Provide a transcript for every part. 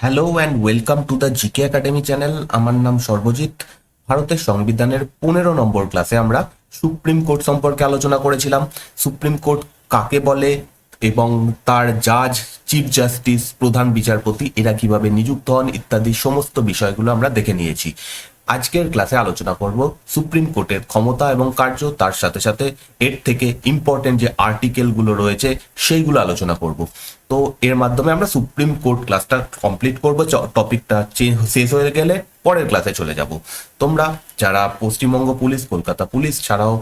Hello and welcome to the GK academy channel আমার নাম সর্বজিৎ। ভারতের সংবিধানের পনেরো নম্বর ক্লাসে আমরা সুপ্রিম কোর্ট সম্পর্কে আলোচনা করেছিলাম। সুপ্রিম কোর্ট কাকে বলে এবং তার জাজ চিফ জাস্টিস প্রধান বিচারপতি এরা কীভাবে নিযুক্ত হন ইত্যাদি সমস্ত বিষয়গুলো আমরা দেখে নিয়েছি। আজকের ক্লাসে আলোচনা করব সুপ্রিম কোর্টের ক্ষমতা এবং কার্য, তার সাথে সাথে এর থেকে ইম্পর্টেন্ট যে আর্টিকেলগুলো রয়েছে সেইগুলো আলোচনা করব। তো এর মাধ্যমে আমরা সুপ্রিম কোর্ট ক্লাসটা কমপ্লিট করব টপিকটা শেষ হয়ে গেলে পরের ক্লাসে চলে যাব। তোমরা যারা পশ্চিমবঙ্গ পুলিশ, কলকাতা পুলিশ ছাড়াও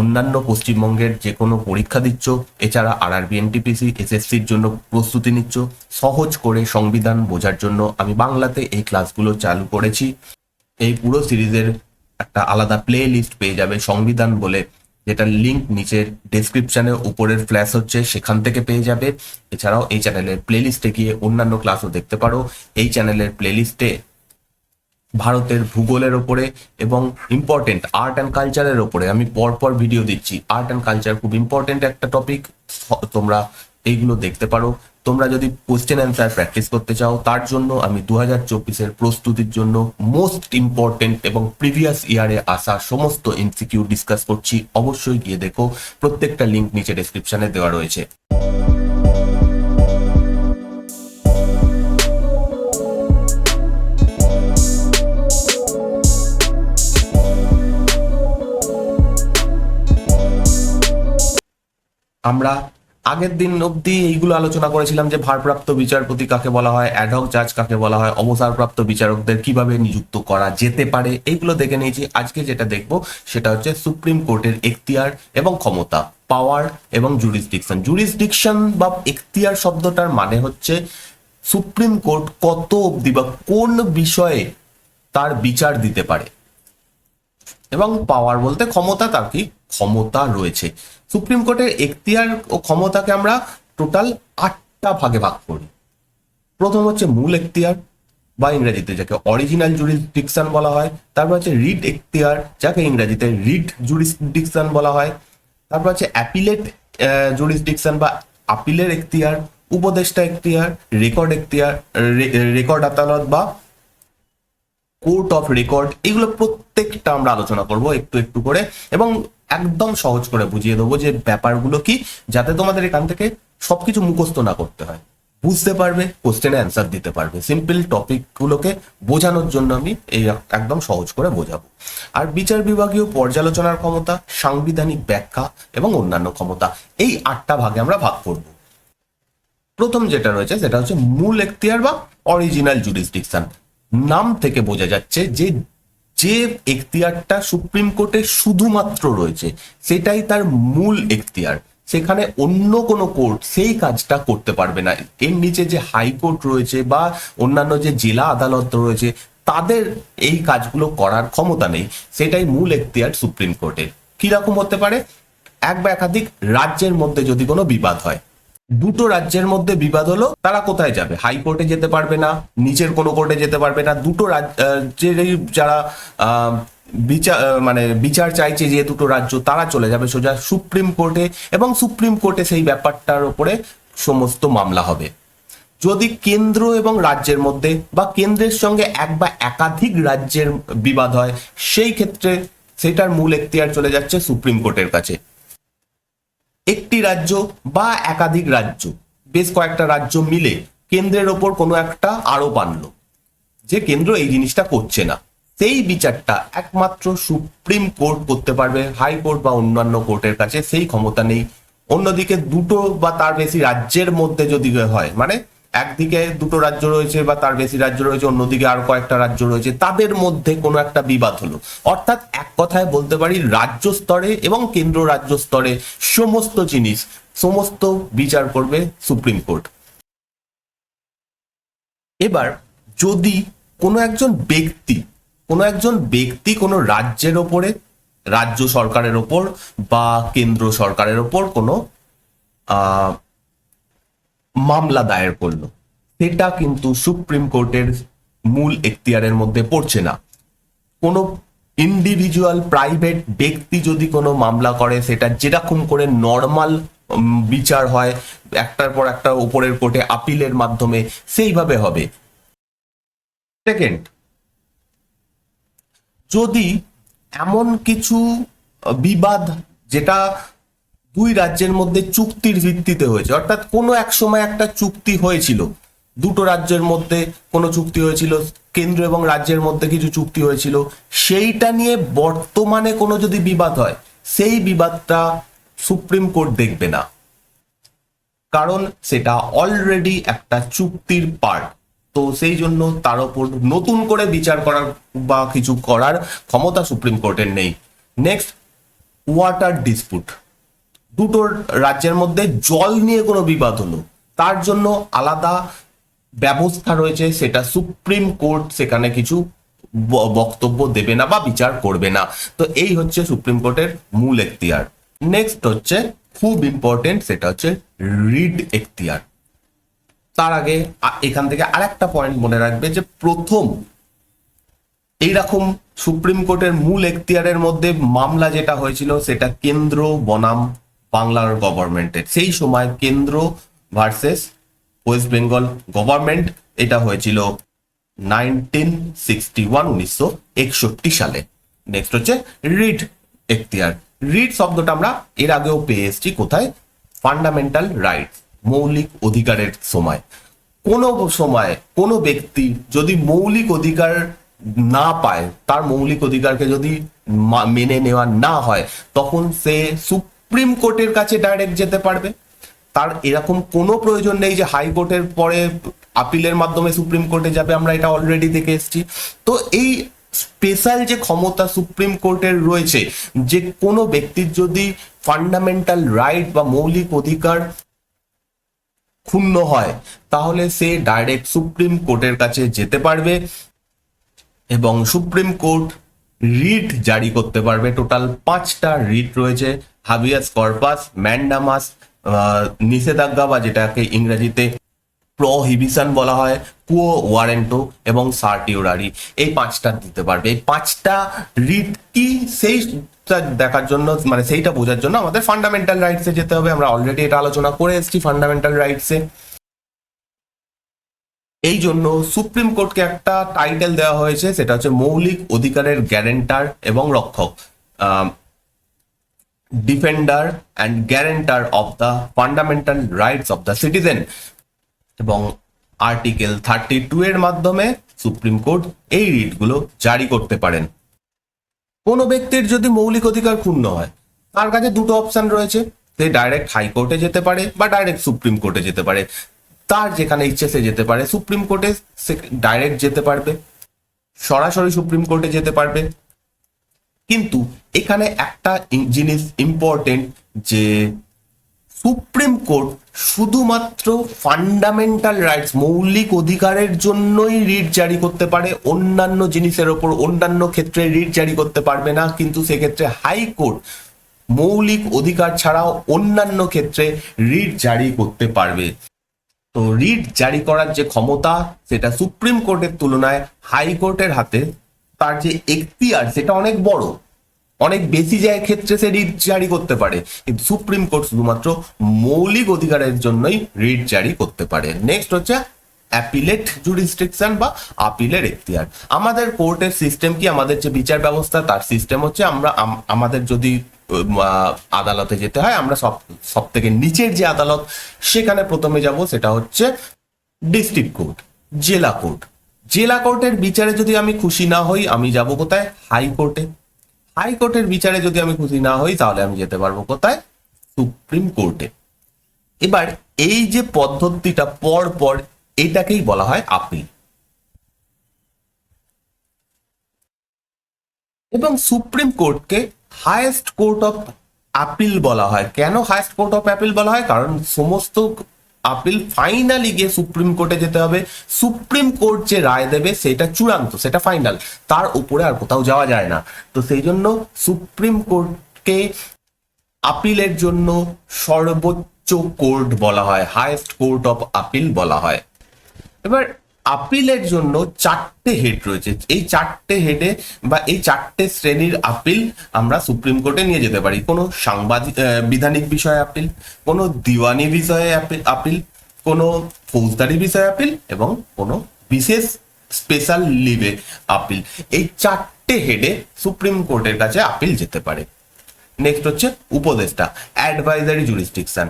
অন্যান্য পশ্চিমবঙ্গের যে কোনো পরীক্ষা দিচ্ছ, এছাড়া আর আর বিএনটিপিসি এসএসসির জন্য প্রস্তুতি নিচ্ছ, সহজ করে সংবিধান বোঝার জন্য আমি বাংলাতে এই ক্লাসগুলো চালু করেছি। এই পুরো সিরিজের একটা আলাদা প্লে লিস্ট পেয়ে যাবে সংবিধান বলে, যেটা লিঙ্ক নিচের ডেসক্রিপশনে উপরের ফ্ল্যাশ হচ্ছে, সেখান থেকে পেয়ে যাবে। এছাড়াও এই চ্যানেলের প্লে লিস্টে গিয়ে অন্যান্য ক্লাসও দেখতে পারো। এই চ্যানেলের প্লে লিস্টে ভারতের ভূগোলের ওপরে এবং ইম্পর্টেন্ট আর্ট অ্যান্ড কালচারের ওপরে। আমি পরপর ভিডিও দিচ্ছি। আর্ট অ্যান্ড কালচার খুব ইম্পর্টেন্ট একটা টপিক তোমরা এইগুলো দেখতে পারো। তোমরা যদি কোশ্চেন অ্যান্সার প্র্যাকটিস করতে চাও, তার জন্য আমি দু হাজার চব্বিশের প্রস্তুতির জন্য মোস্ট ইম্পর্টেন্ট এবং প্রিভিয়াস ইয়ারে আসা সমস্ত এমসিকিউ ডিসকাস করছি। অবশ্যই গিয়ে দেখো, প্রত্যেকটা লিঙ্ক নিচে ডেসক্রিপশনে দেওয়া রয়েছে। আমরা আগের দিন অবধি এইগুলো আলোচনা করেছিলাম যে ভারপ্রাপ্ত বিচারপতি কাকে বলা হয় অ্যাডহক জাজ কাকে বলা হয়, অবসরপ্রাপ্ত বিচারকদের কীভাবে নিযুক্ত করা যেতে পারে, এইগুলো দেখে নিয়েছি। আজকে যেটা দেখব সেটা হচ্ছে সুপ্রিম কোর্টের এখতিয়ার এবং ক্ষমতা পাওয়ার এবং জুরিসডিকশন জুরিসডিকশন বা এখতিয়ার শব্দটার মানে হচ্ছে সুপ্রিম কোর্ট কত অবধি বা কোন বিষয়ে তার বিচার দিতে পারে। এবং পাওয়ার বলতে ক্ষমতা তার কি? ক্ষমতা রয়েছে। সুপ্রিম কোর্টের এখতিয়ার ও ক্ষমতাকে আমরা টোটাল আটটা ভাগে ভাগ করি। প্রথম হচ্ছে মূল এখতিয়ার বা ইংরেজিতে, যাকে অরিজিনাল জুরিসডিকশন বলা হয়। তারপর হচ্ছে রিড এখতিয়ার, যাকে ইংরেজিতে রিড জুরিসডিকশন বলা হয়। তারপর হচ্ছে অ্যাপিলেট জুরিসডিকশন বা আপিলের এখতিয়ার, উপদেষ্টা এখতিয়ার রেকর্ড এখতিয়ার রেকর্ড আদালত বা কোর্ট অফ রেকর্ড এগুলো প্রত্যেকটা আমরা আলোচনা করব একটু একটু করে। এবং একদম সহজ করে বুঝিয়ে দেবো যে ব্যাপারগুলো কি, যাতে তোমাদের এখান থেকে সবকিছু মুখস্থ না করতে হয়। বুঝতে পারবে কোশ্চেনে অ্যান্সার দিতে পারবে। সিম্পল টপিকগুলোকে বোঝানোর জন্য আমি এই একদম সহজ করে বোঝাবো। আর বিচার বিভাগীয় পর্যালোচনার ক্ষমতা, সাংবিধানিক ব্যাখ্যা এবং অন্যান্য ক্ষমতা, এই আটটা ভাগে আমরা ভাগ করব। প্রথম যেটা রয়েছে সেটা হচ্ছে মূল এখতিয়ার বা অরিজিনাল জুরিসডিকশন নাম থেকে বোঝা যাচ্ছে যে যে এখতিয়ারটা সুপ্রিম কোর্টে শুধুমাত্র রয়েছে, সেটাই তার মূল এখতিয়ার। সেখানে অন্য কোনো কোর্ট সেই কাজটা করতে পারবে না। এর নিচে যে হাইকোর্ট রয়েছে বা অন্যান্য যে জেলা আদালত রয়েছে, তাদের এই কাজগুলো করার ক্ষমতা নেই। সেটাই মূল এখতিয়ার সুপ্রিম কোর্টের। কীরকম হতে পারে? এক বা একাধিক রাজ্যের মধ্যে যদি কোনো বিবাদ হয় দুটো রাজ্যের মধ্যে বিবাদ হলো, তারা কোথায় যাবে? হাইকোর্টে যেতে পারবে না, নিচের কোনো কোর্টে যেতে পারবে না। দুটো রাজ্যের যারা বিচার মানে বিচার চাইছে যে দুটো রাজ্য, তারা চলে যাবে সোজা সুপ্রিম কোর্টে এবং সুপ্রিম কোর্টে সেই ব্যাপারটার উপরে সমস্ত মামলা হবে। যদি কেন্দ্র এবং রাজ্যের মধ্যে বা কেন্দ্রের সঙ্গে এক বা একাধিক রাজ্যের বিবাদ হয়, সেই ক্ষেত্রে সেটার মূল এখতিয়ার চলে যাচ্ছে সুপ্রিম কোর্টের কাছে। একটি রাজ্য বা একাধিক রাজ্য, বেশ কয়েকটা রাজ্য মিলে কেন্দ্রের ওপর কোনো একটা আরোপ আনলো। যে কেন্দ্র এই জিনিসটা করছে না। সেই বিচারটা একমাত্র সুপ্রিম কোর্ট করতে পারবে হাইকোর্ট বা অন্যান্য কোর্টের কাছে সেই ক্ষমতা নেই। অন্যদিকে দুটো বা তার বেশি রাজ্যের মধ্যে যদি হয় মানে একদিকে দুটো রাজ্য রয়েছে বা তার বেশি রাজ্য রয়েছে, অন্যদিকে আরও কয়েকটা রাজ্য রয়েছে, তাদের মধ্যে কোনো একটা বিবাদ হলো। অর্থাৎ এক কথায় বলতে পারি, রাজ্য স্তরে এবং কেন্দ্র রাজ্য স্তরে সমস্ত জিনিস, সমস্ত বিচার করবে সুপ্রিম কোর্ট। এবার যদি কোনো একজন ব্যক্তি, কোনো একজন ব্যক্তি কোনো রাজ্যের ওপরে, রাজ্য সরকারের ওপর বা কেন্দ্র সরকারের ওপর কোনো মামলা দায়ের করল। সেটা কিন্তু সুপ্রিম কোর্টের মূল এখতিয়ারের মধ্যে পড়ছে না। কোনো ইন্ডিভিজুয়াল প্রাইভেট ব্যক্তি যদি কোনো মামলা করে, সেটা যেরকম করে নর্মাল বিচার হয়, একটার পর একটা উপরের কোর্টে আপিলের মাধ্যমে সেইভাবে হবে। সেকেন্ড যদি এমন কিছু বিবাদ যেটা দুই রাজ্যের মধ্যে চুক্তির ভিত্তিতে হয়েছে। অর্থাৎ কোনো এক সময় একটা চুক্তি হয়েছিল। দুটো রাজ্যের মধ্যে কোনো চুক্তি হয়েছিল, কেন্দ্র এবং রাজ্যের মধ্যে কিছু চুক্তি হয়েছিল। সেইটা নিয়ে বর্তমানে কোনো যদি বিবাদ হয়, সেই বিবাদটা সুপ্রিম কোর্ট দেখবে না। কারণ সেটা অলরেডি একটা চুক্তির পার্ট তো সেই জন্য তার উপর নতুন করে বিচার করার বা কিছু করার ক্ষমতা সুপ্রিম কোর্টের নেই। নেক্সট ওয়াটার ডিসপুট দুটো রাজ্যের মধ্যে জল নিয়ে কোনো বিবাদ হলো। তার জন্য আলাদা ব্যবস্থা রয়েছে, সেটা সুপ্রিম কোর্ট সেখানে কিছু বক্তব্য দেবে না বা বিচার করবে না। তো এই হচ্ছে সুপ্রিম কোর্টের মূল এখতিয়ার। নেক্সট হচ্ছে খুব ইম্পর্টেন্ট সেটা হচ্ছে রিড এখতিয়ার। তার আগে এখান থেকে আরেকটা পয়েন্ট মনে রাখবে যে প্রথম এইরকম সুপ্রিম কোর্টের মূল এখতিয়ারের মধ্যে মামলা যেটা হয়েছিল, সেটা কেন্দ্র বনাম বাংলার গভর্নমেন্টের সেই সময় কেন্দ্র ভার্সেস ওয়েস্ট বেঙ্গল গভর্নমেন্ট এটা হয়েছিল নাইনটিন সিক্সটি ওয়ান উনিশশো একষট্টি সালে। নেক্সট হচ্ছে রিড এখতিয়ার। রিড শব্দটা আমরা এর আগেও পেয়ে এসেছি কোথায়? ফান্ডামেন্টাল রাইটস মৌলিক অধিকারের সময়। কোনো সময় কোনো ব্যক্তি যদি মৌলিক অধিকার না পায়, তার মৌলিক অধিকারকে যদি মেনে নেওয়া না হয়, তখন সে সুপ্রিম কোর্টের কাছে ডাইরেক্ট যেতে পারবে। তার এরকম কোনো প্রয়োজন নেই যে হাইকোর্টের পরে আপিলের মাধ্যমে সুপ্রিম কোর্টে যাবে, আমরা এটা অলরেডি দেখে এসেছি। তো এই স্পেশাল যে ক্ষমতা সুপ্রিম কোর্টের রয়েছে, যে কোনো ব্যক্তির যদি ফান্ডামেন্টাল রাইট বা মৌলিক অধিকার ক্ষুণ্ণ হয়, তাহলে সে ডাইরেক্ট সুপ্রিম কোর্টের কাছে যেতে পারবে এবং সুপ্রিম কোর্ট রিট জারি করতে পারবে। টোটাল পাঁচটা রিট রয়েছে। হাবিয়াস কর্পাস ম্যান্ডামাস নিষেধাজ্ঞা বা যেটাকে ইংরেজিতে প্রহিবিশন বলা হয় কুয়ো ওয়ারেন্টো এবং সার্টিওরারি এই পাঁচটা দিতে পারবে। এই পাঁচটা রিট কি সেই দেখার জন্য মানে সেইটা বোঝার জন্য আমাদের ফান্ডামেন্টাল রাইটসে যেতে হবে। আমরা অলরেডি এটা আলোচনা করে এসেছি ফান্ডামেন্টাল রাইটসে এই জন্য সুপ্রিম কোর্টকে একটা টাইটেল দেওয়া হয়েছে, সেটা হচ্ছে মৌলিক অধিকারের গ্যারেন্টার এবং রক্ষক। Defender and guarantor of the fundamental rights of the citizen এবং আর্টিকেল থার্টি টু এর মাধ্যমে সুপ্রিম কোর্ট এই রিটগুলো জারি করতে পারেন। কোনো ব্যক্তির যদি মৌলিক অধিকার ক্ষুণ্ণ হয়, তার কাছে দুটো অপশন রয়েছে। সে ডাইরেক্ট হাইকোর্টে যেতে পারে বা ডাইরেক্ট সুপ্রিম কোর্টে যেতে পারে। তার যেখানে ইচ্ছে সে যেতে পারে। সুপ্রিম কোর্টে সে ডাইরেক্ট যেতে পারবে। সরাসরি সুপ্রিম কোর্টে যেতে পারবে। কিন্তু এখানে একটা জিনিস ইম্পর্টেন্ট যে সুপ্রিম কোর্ট শুধুমাত্র ফান্ডামেন্টাল রাইটস মৌলিক অধিকারের জন্যই রিট জারি করতে পারে। অন্যান্য জিনিসের ওপর, অন্যান্য ক্ষেত্রে রিট জারি করতে পারবে না। কিন্তু সেক্ষেত্রে হাইকোর্ট মৌলিক অধিকার ছাড়াও অন্যান্য ক্ষেত্রে রিট জারি করতে পারবে। রিট জারি করার যে ক্ষমতা, সেটা সুপ্রিম কোর্টের তুলনায় হাইকোর্টের হাতে, তার যে এখতিয়ার, সেটা অনেক বড়। অনেক বেশি জায়গায় ক্ষেত্রে সে রিট জারি করতে পারে। কিন্তু সুপ্রিম কোর্ট শুধুমাত্র মৌলিক অধিকারের জন্যই রিট জারি করতে পারে। নেক্সট হচ্ছে অ্যাপিলেট জুরিস্ট্রিকশন বা আপিলের এখতিয়ার। আমাদের কোর্টের সিস্টেম কি? আমাদের যে বিচার ব্যবস্থা, তার সিস্টেম হচ্ছে আমরা আমাদের যদি আদালতে যেতে হয়। আমরা সব সব থেকে নিচের যে আদালত, সেখানে প্রথমে যাব, সেটা হচ্ছে ডিস্ট্রিক্ট কোর্ট জেলা কোর্ট জেলা কোর্টের বিচারে যদি আমি খুশি না হই, আমি যাব কোথায়? হাইকোর্টে হাইকোর্টের বিচারে যদি আমি খুশি না হই, তাহলে আমি যেতে পারব কোথায়? সুপ্রিম কোর্টে এবার এই যে পদ্ধতিটা পর পর, এটাকেই বলা হয় আপিল এবং সুপ্রিম কোর্টকে হায়েস্ট কোর্ট অফ আপিল বলা হয়। কেন হায়েস্ট কোর্ট অফ অ্যাপিল বলা হয়? কারণ সমস্ত আপিল ফাইনালি গিয়ে সুপ্রিম কোর্টে যেতে হবে। সুপ্রিম কোর্ট যে রায় দেবে সেটা চূড়ান্ত, সেটা ফাইনাল তার উপরে আর কোথাও যাওয়া যায় না। তো সেই জন্য সুপ্রিম কোর্টকে আপিলের জন্য সর্বোচ্চ কোর্ট বলা হয়। হায়েস্ট কোর্ট অফ আপিল বলা হয়। এবার আপিলের জন্য চারটে হেড রয়েছে। এই চারটে হেডে বা এই চারটে শ্রেণির আপিল আমরা সুপ্রিম কোর্টে নিয়ে যেতে পারি। কোনো সাংবাদিক বিধানিক বিষয়ে আপিল, কোনো দিওয়ানি বিষয়ে আপিল কোনো ফৌজদারি বিষয়ে আপিল এবং কোনো বিশেষ স্পেশাল লিভে আপিল। এই চারটে হেডে সুপ্রিম কোর্টের কাছে আপিল যেতে পারে। নেক্সট হচ্ছে উপদেষ্টা অ্যাডভাইজারি জুরিসডিকশন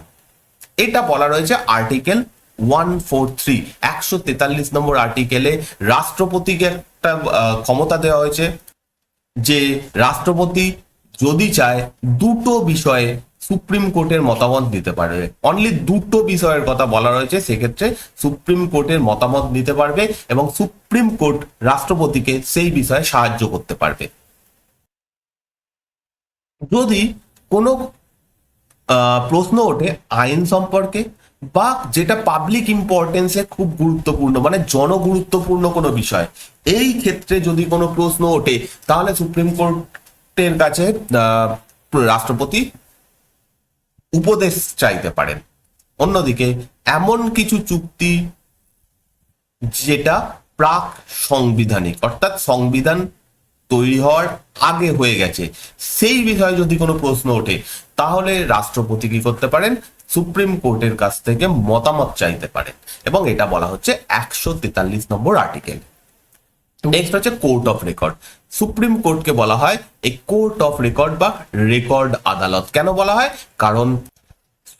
এটা বলা রয়েছে আর্টিকেল ওয়ান ফোর থ্রি একশো তেতাল্লিশ নম্বর আর্টিকেলে রাষ্ট্রপতিকে একটা ক্ষমতা দেওয়া হয়েছে যে রাষ্ট্রপতি যদি চায় দুটো বিষয়ে সুপ্রিম কোর্টের মতামত দিতে পারবে। অনলি দুটো বিষয়ের কথা বলা রয়েছে, সেক্ষেত্রে সুপ্রিম কোর্টের মতামত নিতে পারবে এবং সুপ্রিম কোর্ট রাষ্ট্রপতিকে সেই বিষয়ে সাহায্য করতে পারবে। যদি কোনো প্রশ্ন ওঠে আইন সম্পর্কে বা যেটা পাবলিক ইম্পর্টেন্সে খুব গুরুত্বপূর্ণ মানে জনগুরুত্বপূর্ণ কোনো বিষয়। এই ক্ষেত্রে যদি কোনো প্রশ্ন ওঠে, তাহলে সুপ্রিম কোর্টের কাছে রাষ্ট্রপতি উপদেশ চাইতে পারেন। অন্যদিকে, এমন কিছু চুক্তি যেটা প্রাক সাংবিধানিক, অর্থাৎ সংবিধান তৈরি হওয়ার আগে হয়ে গেছে। সেই বিষয়ে যদি কোনো প্রশ্ন ওঠে, তাহলে রাষ্ট্রপতি কি করতে পারেন? সুপ্রিম কোর্টের কাছ থেকে মতামত চাইতে পারেন এবং এটা বলা হচ্ছে একশো তেতাল্লিশ নম্বর আর্টিকেল। নেক্সট হচ্ছে কোর্ট অফ রেকর্ড। সুপ্রিম কোর্টকে বলা হয় এই কোর্ট অফ রেকর্ড বা রেকর্ড আদালত কেন বলা হয়? কারণ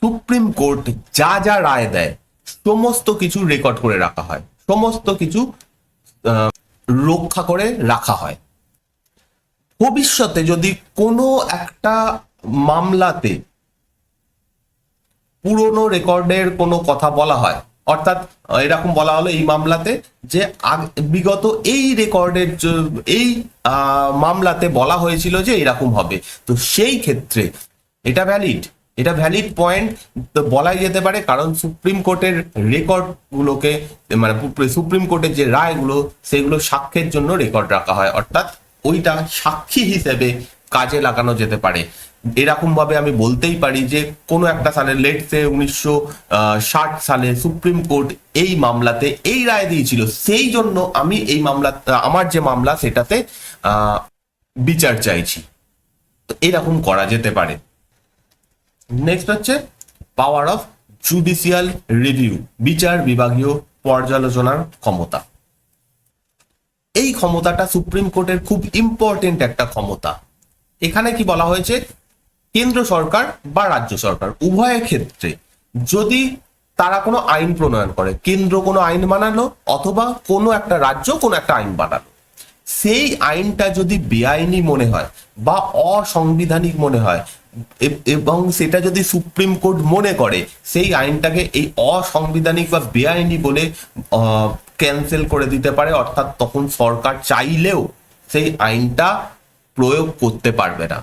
সুপ্রিম কোর্ট যা যা রায় দেয়, সমস্ত কিছু রেকর্ড করে রাখা হয়। সমস্ত কিছু রক্ষা করে রাখা হয়। ভবিষ্যতে যদি কোনো একটা মামলাতে পুরনো রেকর্ডের কোনো কথা বলা হয়। অর্থাৎ এরকম বলা হলো এই মামলাতে যে বিগত এই রেকর্ডের এই মামলাতে বলা হয়েছিল যে এরকম হবে। তো সেই ক্ষেত্রে এটা ভ্যালিড এটা ভ্যালিড পয়েন্ট বলাই যেতে পারে কারণ সুপ্রিম কোর্টের রেকর্ড গুলোকে মানে সুপ্রিম কোর্টের যে রায়গুলো, সেগুলো সাক্ষ্যের জন্য রেকর্ড রাখা হয়। অর্থাৎ, ওইটা সাক্ষী হিসেবে কাজে লাগানো যেতে পারে। এরকম ভাবে আমি বলতেই পারি যে কোনো একটা সালে লেট সে উনিশশো ষাট সালে সুপ্রিম কোর্ট এই মামলাতে এই রায় দিয়েছিল। সেই জন্য আমি এই মামলা, আমার যে মামলা সেটাতে বিচার চাইছি। তো এরকম করা যেতে পারে। নেক্সট হচ্ছে পাওয়ার অফ জুডিশিয়াল রিভিউ বিচার বিভাগীয় পর্যালোচনার ক্ষমতা। এই ক্ষমতাটা সুপ্রিম কোর্টের খুব ইম্পর্টেন্ট একটা ক্ষমতা। এখানে কি বলা হয়েছে? কেন্দ্র সরকার বা রাজ্য সরকার উভয়ের ক্ষেত্রে যদি তারা কোনো আইন প্রণয়ন করে, কেন্দ্র কোনো আইন বানালো অথবা কোনো একটা রাজ্য কোনো একটা আইন বানালো, সেই আইনটা যদি বেআইনি মনে হয় বা অসাংবিধানিক মনে হয় এবং সেটা যদি সুপ্রিম কোর্ট মনে করে, সেই আইনটাকে এই অসাংবিধানিক বা বেআইনি বলে ক্যান্সেল করে দিতে পারে, অর্থাৎ তখন সরকার চাইলেও সেই আইনটা প্রয়োগ করতে পারবে না।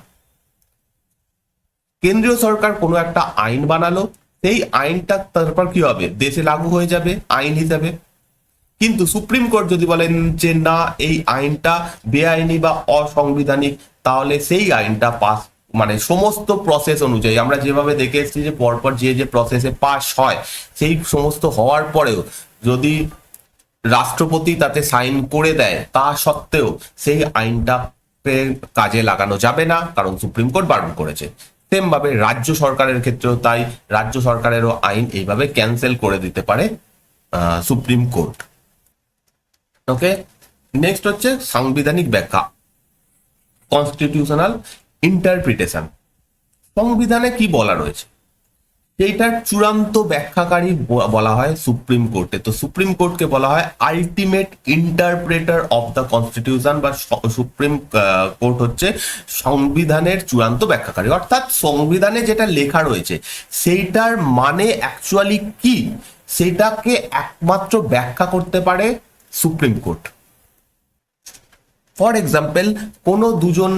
কেন্দ্রীয় সরকার কোনো একটা আইন বানালো, সেই আইনটা তারপর কি হবে? দেশে লাগু হয়ে যাবে, আইন হিসাবে। কিন্তু সুপ্রিম কোর্ট যদি বলেন যে না, এই আইনটা বেআইনি বা অসাংবিধানিক, তাহলে সেই আইনটা পাস মানে সমস্ত প্রসেস অনুযায়ী, আমরা যেভাবে দেখে এসেছি যে পরপর যে যে প্রসেসে পাস হয়, সেই সমস্ত হওয়ার পরেও যদি রাষ্ট্রপতি তাতে সাইন করে দেয়, তা সত্ত্বেও সেই আইনটাকে কাজে লাগানো যাবে না, কারণ সুপ্রিম কোর্ট বারণ করেছে। সেম ভাবে রাজ্য সরকারের ক্ষেত্রেও তাই রাজ্য সরকারেরও আইন এইভাবে ক্যান্সেল করে দিতে পারে সুপ্রিম কোর্ট। ওকে নেক্সট হচ্ছে সাংবিধানিক ব্যাখ্যা। কনস্টিটিউশনাল ইন্টারপ্রিটেশন সংবিধানে কি বলা রয়েছে? সেইটার চূড়ান্ত ব্যাখ্যাকারী বলা হয় সুপ্রিম কোর্টে। তো সুপ্রিম কোর্টকে বলা হয় ultimate interpreter of the constitution বা সুপ্রিম কোর্ট হচ্ছে সংবিধানের চূড়ান্ত ব্যাখ্যাকারী। অর্থাৎ সংবিধানে যেটা লেখা রয়েছে, সেইটার মানে অ্যাকচুয়ালি কি? সেটাকে একমাত্র ব্যাখ্যা করতে পারে সুপ্রিম কোর্ট। ফর এক্সাম্পল কোনো দুজন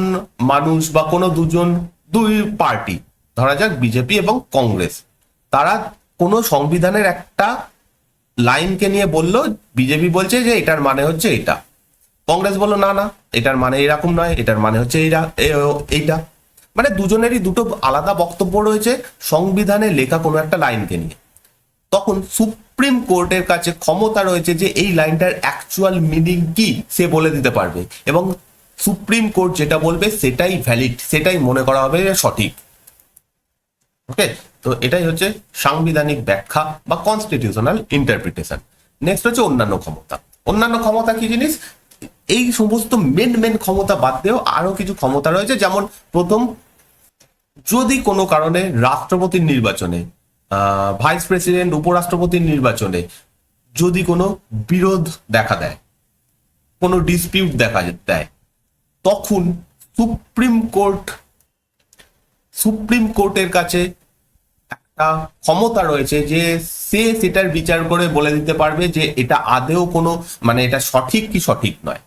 মানুষ বা কোনো দুজন, দুই পার্টি ধরা যাক বিজেপি এবং কংগ্রেস। তারা কোনো সংবিধানের একটা লাইনকে নিয়ে বলল, বিজেপি বলছে যে এটার মানে হচ্ছে এটা। কংগ্রেস বলল, না না, এটার মানে এরকম নয়, এটার মানে হচ্ছে এইরা এইটা। মানে দুজনেরই দুটো আলাদা বক্তব্য রয়েছে সংবিধানে লেখা কোনো একটা লাইনকে নিয়ে। তখন সুপ্রিম কোর্টের কাছে ক্ষমতা রয়েছে যে এই লাইনটার অ্যাকচুয়াল মিনিং কি, সে বলে দিতে পারবে। এবং সুপ্রিম কোর্ট যেটা বলবে সেটাই ভ্যালিড সেটাই মনে করা হবে সঠিক। ওকে তো এটাই হচ্ছে সাংবিধানিক ব্যাখ্যা বা কনস্টিটিউশনাল ইন্টারপ্রিটেশন নেক্সট হচ্ছে অন্যান্য ক্ষমতা। অন্যান্য ক্ষমতা কি জিনিস? এই সমস্ত মেন মেন ক্ষমতা বাদ দিয়েও আরও কিছু ক্ষমতা রয়েছে। যেমন প্রথম, যদি কোনো কারণে রাষ্ট্রপতির নির্বাচনে ভাইস প্রেসিডেন্ট উপরাষ্ট্রপতির নির্বাচনে যদি কোনো বিরোধ দেখা দেয়, কোনো ডিসপিউট দেখা দেয়, তখন সুপ্রিম কোর্ট, সুপ্রিম কোর্টের কাছে একটা ক্ষমতা রয়েছে যে সে সেটার বিচার করে বলে দিতে পারবে যে এটা আদেও কোনো মানে এটা সঠিক কি সঠিক নয়।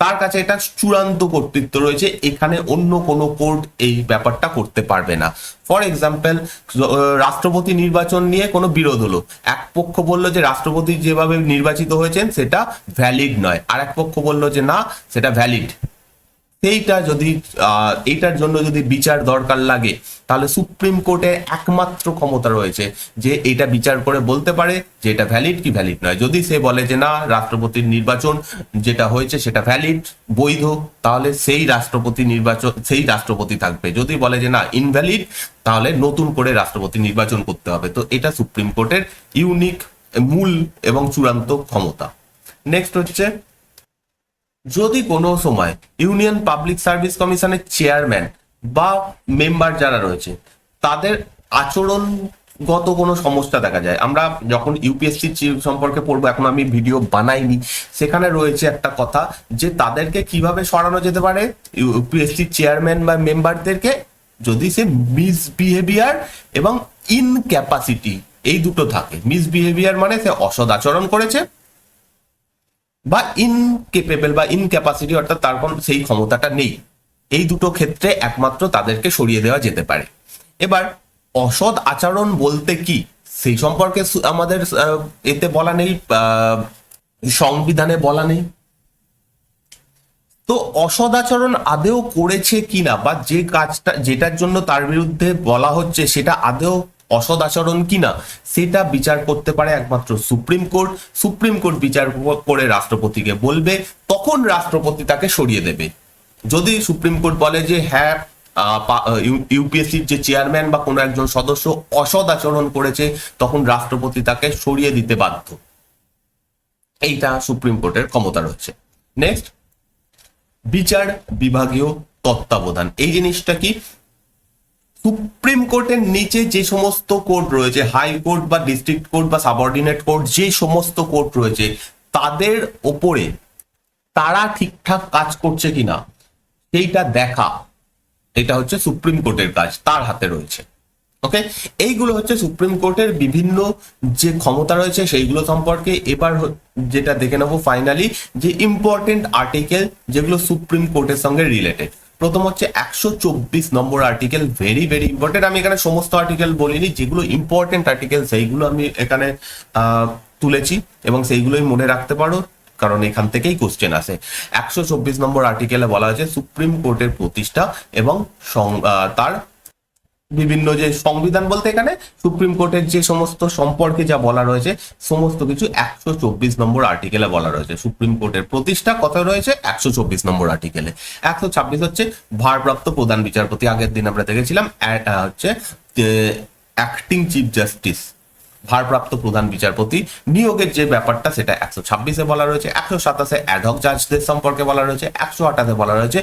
তার কাছে এটা চূড়ান্ত কর্তৃত্ব রয়েছে, এখানে অন্য কোনো কোর্ট এই ব্যাপারটা করতে পারবে না। ফর এক্সাম্পল রাষ্ট্রপতি নির্বাচন নিয়ে কোনো বিরোধ হলো। এক পক্ষ বলল যে রাষ্ট্রপতি যেভাবে নির্বাচিত হয়েছেন, সেটা ভ্যালিড নয়। আর এক পক্ষ বলল যে না, সেটা ভ্যালিড সেইটা যদি আহ, এইটার জন্য যদি বিচার দরকার লাগে তাহলে সুপ্রিম কোর্টে একমাত্র ক্ষমতা রয়েছে যে এটা বিচার করে বলতে পারে যে এটা ভ্যালিড কি ভ্যালিড নয়। যদি সে বলে যে না রাষ্ট্রপতির নির্বাচন যেটা হয়েছে সেটা ভ্যালিড বৈধ তাহলে সেই রাষ্ট্রপতি নির্বাচন সেই রাষ্ট্রপতি থাকবে। যদি বলে যে না ইনভ্যালিড তাহলে নতুন করে রাষ্ট্রপতি নির্বাচন করতে হবে। তো এটা সুপ্রিম কোর্টের ইউনিক মূল এবং চূড়ান্ত ক্ষমতা। নেক্সট হচ্ছে যদি কোনো সময় ইউনিয়ন পাবলিক সার্ভিস কমিশনের চেয়ারম্যান বা মেম্বার যারা রয়েছে, তাদের আচরণগত কোনো সমস্যা দেখা যায়। আমরা যখন ইউপিএসসি সম্পর্কে পড়ব, এখন আমি ভিডিও বানাইনি, সেখানে রয়েছে একটা কথা যে তাদেরকে কীভাবে সরানো যেতে পারে? ইউপিএসসি চেয়ারম্যান বা মেম্বারদেরকে যদি সে মিসবিহেভিয়ার এবং ইনক্যাপাসিটি এই দুটো থাকে। মিসবিহেভিয়ার মানে সে অসদ আচরণ করেছে বা ইনকেপেবল বা ইনক্যাপাসিটি অর্থাৎ তার কোন সেই ক্ষমতাটা নেই। এই দুটো ক্ষেত্রে একমাত্র তাদেরকে সরিয়ে দেওয়া যেতে পারে। এবার, অসৎ আচরণ বলতে কি? সেই সম্পর্কে আমাদের এতে বলা নেই সংবিধানে বলা নেই। তো অসদাচরণ আদেও করেছে কিনা বা যে কাজটা, যেটার জন্য তার বিরুদ্ধে বলা হচ্ছে, সেটা আদেও অসদাচরণ কিনা, সেটা বিচার করতে পারে একমাত্র সুপ্রিম কোর্ট। সুপ্রিম কোর্ট বিচার করে রাষ্ট্রপতিকে বলবে, তখন রাষ্ট্রপতি তাকে সরিয়ে দেবে। যদি সুপ্রিম কোর্ট বলে যে হ্যাঁ ইউপিএসসির যে চেয়ারম্যান বা কোনো একজন সদস্য অসদ আচরণ করেছে, তখন রাষ্ট্রপতি তাকে সরিয়ে দিতে বাধ্য। এইটা সুপ্রিম কোর্টের ক্ষমতা রয়েছে। নেক্সট, বিচার বিভাগীয় তত্ত্বাবধান। এই জিনিসটা কি? সুপ্রিম কোর্টের নিচে যে সমস্ত কোর্ট রয়েছে, হাই কোর্ট বা ডিস্ট্রিক্ট কোর্ট বা সাবঅর্ডিনেট কোর্ট, যে সমস্ত কোর্ট রয়েছে, তাদের ওপরে তারা ঠিকঠাক কাজ করছে কিনা, সেইটা দেখা। এটা হচ্ছে সুপ্রিম কোর্টের কাজ, তার হাতে রয়েছে। ওকে? এইগুলো হচ্ছে সুপ্রিম কোর্টের বিভিন্ন যে ক্ষমতা রয়েছে, সেইগুলো সম্পর্কে এবার যেটা দেখে নেব ফাইনালি যে ইম্পর্টেন্ট আর্টিকেল যেগুলো সুপ্রিম কোর্টের সঙ্গে রিলেটেড প্রথম হচ্ছে একশো চব্বিশ number article very very important আমি এখানে সমস্ত আর্টিকেল বলিনি, যেগুলো ইম্পর্টেন্ট আর্টিকেল সেইগুলো আমি এখানে তুলেছি এবং সেইগুলোই মনে রাখতে পারো, কারণ এখান থেকেই কোশ্চেন আসে। একশো চব্বিশ নম্বর আর্টিকেলে বলা হয়েছে সুপ্রিম কোর্টের প্রতিষ্ঠা এবং তার বিভিন্ন যে সংবিধান বলতে এখানে সুপ্রিম কোর্টের যে সমস্ত সম্পর্কে যা বলা রয়েছে, সমস্ত কিছু একশো চব্বিশ নম্বর আর্টিকেলে বলা রয়েছে। সুপ্রিম কোর্টের প্রতিষ্ঠা কত রয়েছে? একশো চব্বিশ নম্বর আর্টিকেলে একশো ছাব্বিশ হচ্ছে ভারপ্রাপ্ত প্রধান বিচারপতি। আগের দিন আমরা দেখেছিলাম হচ্ছে অ্যাক্টিং চিফ জাস্টিস ভারপ্রাপ্ত প্রধান বিচারপতি। নিয়োগের যে ব্যাপারটা, সেটা একশো ছাব্বিশে বলা রয়েছে, একশো সাতাশে অ্যাডহক জাজদের সম্পর্কে বলা রয়েছে, একশো আঠাশে বলা রয়েছে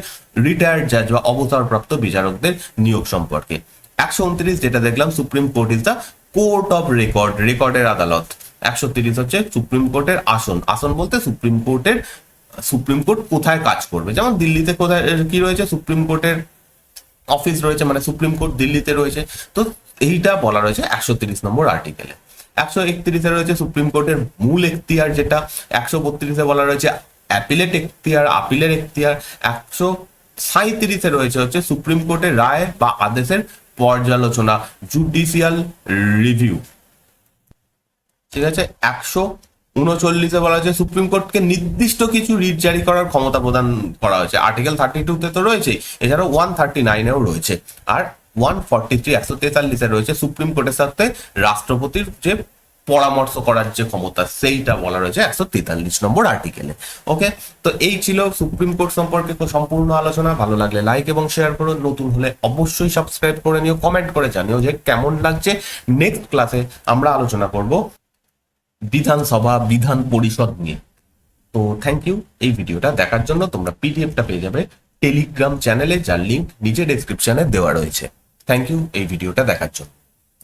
রিটায়ার্ড জাজ বা অবসরপ্রাপ্ত বিচারকদের নিয়োগ সম্পর্কে। একশো উনত্রিশ যেটা দেখলাম supreme court is the court of record রেকর্ডের আদালত। একশো তিরিশ হচ্ছে সুপ্রিম কোর্টের আসন। আসন বলতে সুপ্রিম কোর্টের সুপ্রিম কোর্ট কোথায় কাজ করবে? যেমন দিল্লিতে কোথায় কি রয়েছে? সুপ্রিম কোর্টের অফিস রয়েছে মানে সুপ্রিম কোর্ট দিল্লিতে রয়েছে। তো এইটা বলা রয়েছে একশো তিরিশ নম্বর আর্টিকেলে একশো একত্রিশে রয়েছে সুপ্রিম কোর্টের মূল এখতিয়ার যেটা। একশো বত্রিশে বলা রয়েছে অ্যাপিলেট এখতিয়ার আপিলের এখতিয়ার। একশো সাঁত্রিশে রয়েছে হচ্ছে সুপ্রিম কোর্টের রায় বা আদেশের পর্যালোচনা জুডিশিয়াল রিভিউ ঠিক আছে? একশো উনচল্লিশে বলা হয়েছে সুপ্রিম কোর্টকে নির্দিষ্ট কিছু রিট জারি করার ক্ষমতা প্রদান করা হয়েছে। আর্টিকেল থার্টি টুতে তো রয়েছে এছাড়াও ওয়ান থার্টি নাইনেও রয়েছে। আর ওয়ান ফর্টি থ্রি একশো তেতাল্লিশে রয়েছে সুপ্রিম কোর্টের সাথে রাষ্ট্রপতির যে পরামর্শ করার যে ক্ষমতা, সেইটা বলা রয়েছে একশো তেতাল্লিশ নম্বর আর্টিকেলে ওকে তো এই ছিল সুপ্রিম কোর্ট সম্পর্কে সম্পূর্ণ আলোচনা। ভালো লাগলে লাইক এবং শেয়ার করো। নতুন হলে অবশ্যই সাবস্ক্রাইব করে নিও কমেন্ট করে জানিও যে কেমন লাগছে। নেক্সট ক্লাসে আমরা আলোচনা করব বিধানসভা, বিধান পরিষদ নিয়ে। তো থ্যাংক ইউ এই ভিডিওটা দেখার জন্য তোমরা পিডিএফটা পেয়ে যাবে টেলিগ্রাম চ্যানেলে যার লিঙ্ক নিচে ডেসক্রিপশনে দেওয়া রয়েছে। থ্যাংক ইউ এই ভিডিওটা দেখার জন্য।